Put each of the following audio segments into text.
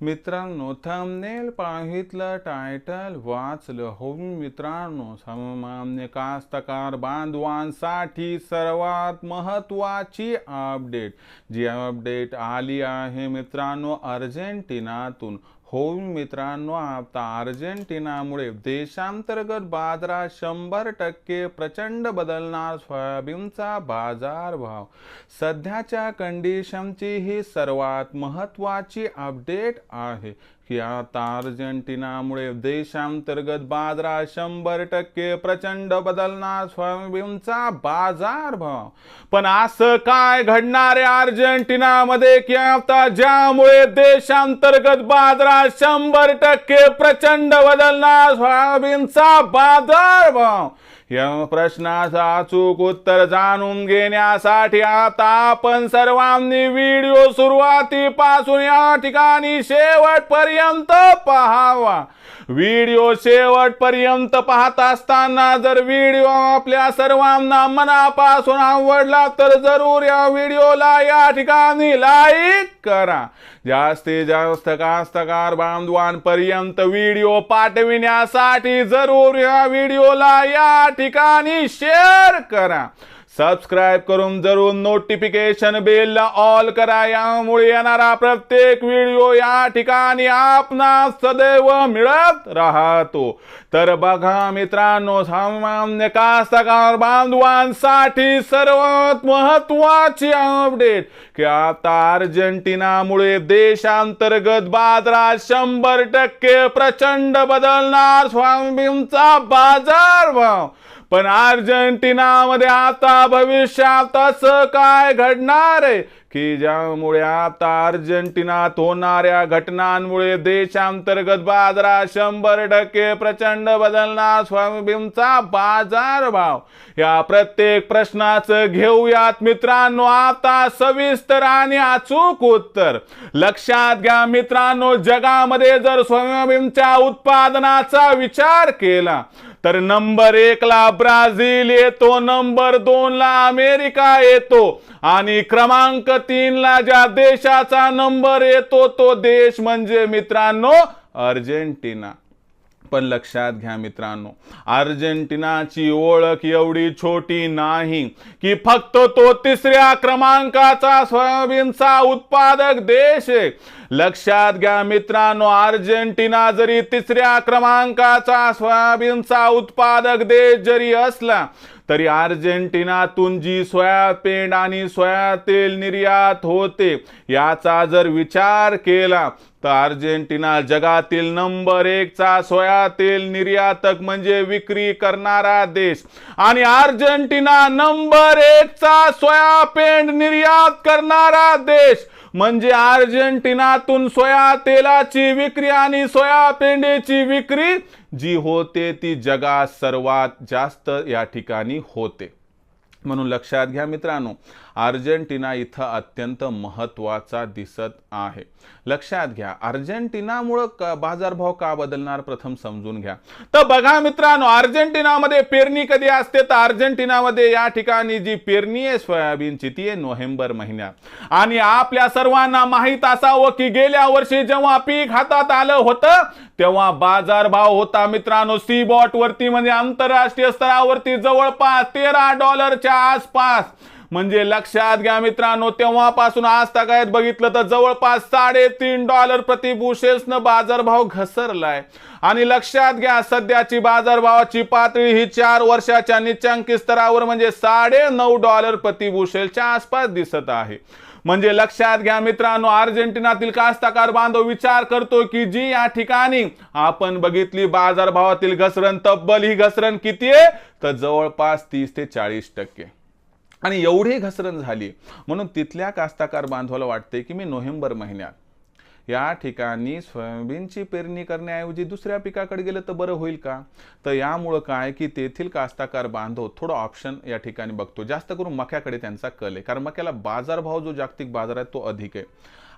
मित्रांनो thumbnail पाहितलं title वाचलं. हो मित्रांनो सामान्य कास्तकार बांधवांसाठी सर्वात महत्वाची अपडेट जी अपडेट आली आहे मित्रांनो अर्जेंटिनातून. हो मित्रांनो आता अर्जेंटिनामुळे देशांतर्गत बाजारात शंभर टक्के प्रचंड बदलणार सोयाबीनचा बाजारभाव सध्याच्या कंडिशनची ही सर्वात महत्वाची अपडेट आहे. की आता अर्जेंटिनामुळे देशांतर्गत बाजारात शंभर टक्के प्रचंड बदलणार. सोयाबीनचा बाजारभाव पण असं काय घडणार आहे अर्जेंटिनामध्ये? की आता ज्यामुळे देशांतर्गत बाजारात शंभर टक्के प्रचंड बदलणार सोयाबीनचा बाजारभाव या प्रश्नाचा अचूक उत्तर जाणून घेण्यासाठी आता आपण सर्वांनी व्हिडिओ सुरुवातीपासून या ठिकाणी शेवटपर्यंत पहावा. व्हिडिओ शेवटपर्यंत पाहत असताना जर व्हिडिओ आपल्या सर्वांना मनापासून आवडला तर जरूर या व्हिडिओला या ठिकाणी लाईक करा. जास्तीत जास्त कास्तकार बांधवांपर्यंत व्हिडिओ पाठविण्यासाठी जरूर या व्हिडिओला या ठिकाणी शेअर करा. सबस्क्राईब करून जरूर नोटिफिकेशन बेलला ऑल करा. यामुळे येणारा प्रत्येक व्हिडिओ या ठिकाणी आपणास सदैव मिळत राहतो. तर बघा मित्रांनो सामान्य कास्तकार बांधवांसाठी सर्वात महत्वाची अपडेट की आता अर्जेंटिनामुळे देशांतर्गत बाजारात शंभर टक्के प्रचंड बदलणार. सोयाबीनचा बाजारभाव पण अर्जेंटिनामध्ये आता भविष्यात असं काय घडणार आहे? की ज्यामुळे आता अर्जेंटिनात होणाऱ्या घटनांमुळे देशांतर्गत बाजारात शंभर टक्के प्रचंड बदलणार सोयाबीनचा बाजारभाव? या प्रत्येक प्रश्नाचं घेऊयात मित्रांनो. आता सविस्तर आणि अचूक उत्तर. लक्षात घ्या मित्रांनो जगामध्ये जर सोयाबीनच्या उत्पादनाचा विचार केला तर नंबर एक ला ब्राझील येतो नंबर दोन ला अमेरिका येतो आणि क्रमांक तीन ला ज्या देशाचा नंबर येतो तो देश म्हणजे मित्रांनो अर्जेंटिना. पण लक्षात घ्या मित्रांनो. अर्जेंटिनाची ओळख एवढी छोटी नाही की फक्त तो तिसऱ्या क्रमांकाचा सोयाबीनचा उत्पादक देश आहे. लक्षात घ्या मित्रांनो अर्जेंटिना जरी तिसऱ्या क्रमांकाचा सोयाबीनचा उत्पादक देश जरी असला तरी अर्जेंटिनातून जी सोयापेंड आणि सोया तेल निर्यात होते याचा जर विचार केला तर अर्जेंटिना जगातील नंबर एकचा सोया तेल निर्यातक म्हणजे विक्री करणारा देश. आणि अर्जेंटिना नंबर एकचा सोयापेंड निर्यात करणारा देश. म्हणजे अर्जेंटिनातून सोया तेलाची विक्री आणि सोयाबीनची विक्री जी होते ती जगात सर्वात जास्त या ठिकाणी होते. म्हणून लक्षात घ्या मित्रांनो अर्जेंटिना इथं अत्यंत महत्त्वाचा दिसत आहे. लक्षात घ्या अर्जेंटिनामुळं का बाजारभाव का बदलणार प्रथम समजून घ्या. तर बघा मित्रांनो अर्जेंटिनामध्ये पेरणी कधी असते? तर अर्जेंटिनामध्ये या ठिकाणी जी पेरणी आहे सोयाबीनची ती आहे नोव्हेंबर महिन्यात. आणि आपल्या सर्वांना माहीत असावं की गेल्या वर्षी जेव्हा पीक हातात आलं होतं तेव्हा बाजारभाव होता मित्रांनो सी बॉट वरती म्हणजे आंतरराष्ट्रीय स्तरावरती जवळपास तेरा डॉलरच्या आसपास. म्हणजे लक्षात घ्या मित्रांनो तेव्हापासून आज तगायत बघितलं तर जवळपास साडेतीन डॉलर प्रति बुशेल्सनं बाजारभाव घसरलाय. आणि लक्षात घ्या सध्याची बाजारभावाची पातळी ही चार वर्षाच्या निचांकी स्तरावर म्हणजे साडे नऊ डॉलर प्रति बुशेलच्या आसपास दिसत आहे. म्हणजे लक्षात घ्या मित्रांनो अर्जेंटिनातील कास्तकार बांधव विचार करतो की जी या ठिकाणी आपण बघितली बाजारभावातील घसरण तब्बल ही घसरण किती आहे? तर जवळपास तीस ते चाळीस टक्के. आणि एवढी घसरण झाली म्हणून तिथल्या कास्ताकार बांधवाला वाटते की मी नोव्हेंबर महिन्यात या ठिकाणी सोयाबीनची पेरणी करण्याऐवजी दुसऱ्या पिकाकडे गेलं तर बरं होईल का? तर यामुळं काय की तेथील कास्ताकार बांधव थोडं ऑप्शन या ठिकाणी बघतो. जास्त करून मक्याकडे त्यांचा कल आहे. कारण मक्याला बाजारभाव जो जागतिक बाजार आहे तो अधिक आहे.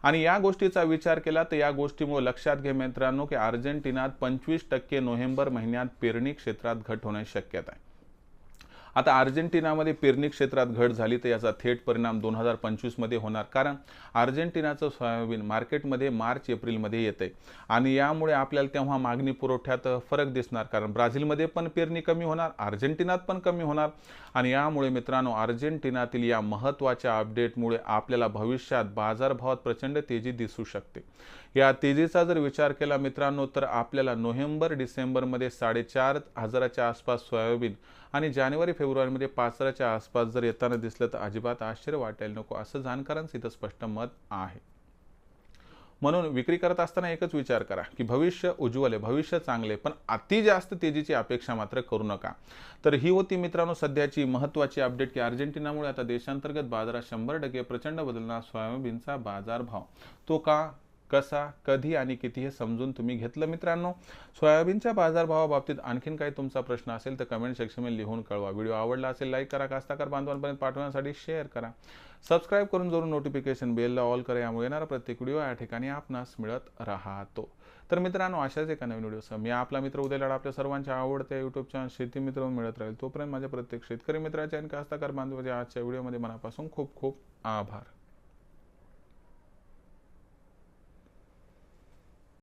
आणि या गोष्टीचा विचार केला तर या गोष्टीमुळे लक्षात घे मित्रांनो की अर्जेंटिनात पंचवीस टक्के नोव्हेंबर महिन्यात पेरणी क्षेत्रात घट होण्याची शक्यता आहे. आता अर्जेंटिनामध्ये पेरणी क्षेत्रात घट झाली तर याचा थेट परिणाम दोन हजार पंचवीसमध्ये होणार कारण अर्जेंटिनाचं सोयाबीन मार्केटमध्ये मार्च एप्रिलमध्ये येते आणि यामुळे आपल्याला तेव्हा मागणी पुरवठ्यात फरक दिसणार कारण ब्राझीलमध्ये पण पेरणी कमी होणार अर्जेंटिनात पण कमी होणार. आणि यामुळे मित्रांनो अर्जेंटिनातील या महत्त्वाच्या अपडेटमुळे आपल्याला भविष्यात बाजारभावात प्रचंड तेजी दिसू शकते. या तेजीचा जर विचार केला मित्रांनो तर आपल्याला नोव्हेंबर डिसेंबरमध्ये साडेचार हजाराच्या आसपास सोयाबीन आणि जानेवारी फेब्रुवारीमध्ये पाच हजाराच्या आसपास जर येताना दिसलं तर अजिबात आश्चर्य वाटायला नको असं जाणकारांचं इथं स्पष्ट मत आहे. म्हणून विक्री करत असताना एकच विचार करा की भविष्य उज्ज्वल आहे भविष्य चांगले पण अति जास्त तेजीची अपेक्षा मात्र करू नका. तर ही होती मित्रांनो सध्याची महत्त्वाची अपडेट की अर्जेंटिनामुळे आता देशांतर्गत बाजारात शंभर टक्के प्रचंड बदलणार सोयाबीनचा बाजारभाव. तो का कसा कधी आणि किती हे समजून तुम्ही घेतलं मित्रांनो. सोयाबीनच्या बाजारभावाबाबतीत आणखीन काही तुमचा प्रश्न असेल तर कमेंट सेक्शनमध्ये लिहून कळवा. व्हिडिओ आवडला असेल लाईक करा. कास्ताकार बांधवांपर्यंत पाठवण्यासाठी शेअर करा. सबस्क्राईब करून जरूर नोटिफिकेशन बेलला ऑल करा. यामुळे येणारा प्रत्येक व्हिडिओ या ठिकाणी आपणास मिळत राहतो. तर मित्रांनो अशाच एका नवीन व्हिडिओसह मी आपला मित्र उद्या लढा आपल्या सर्वांच्या आवडत्या युट्यूब चॅनल शेती मित्र मिळत राहील. तोपर्यंत माझ्या प्रत्येक शेतकरी मित्राच्या आणि कास्ताकार बांधवाच्या आजच्या व्हिडिओमध्ये मनापासून खूप खूप आभार.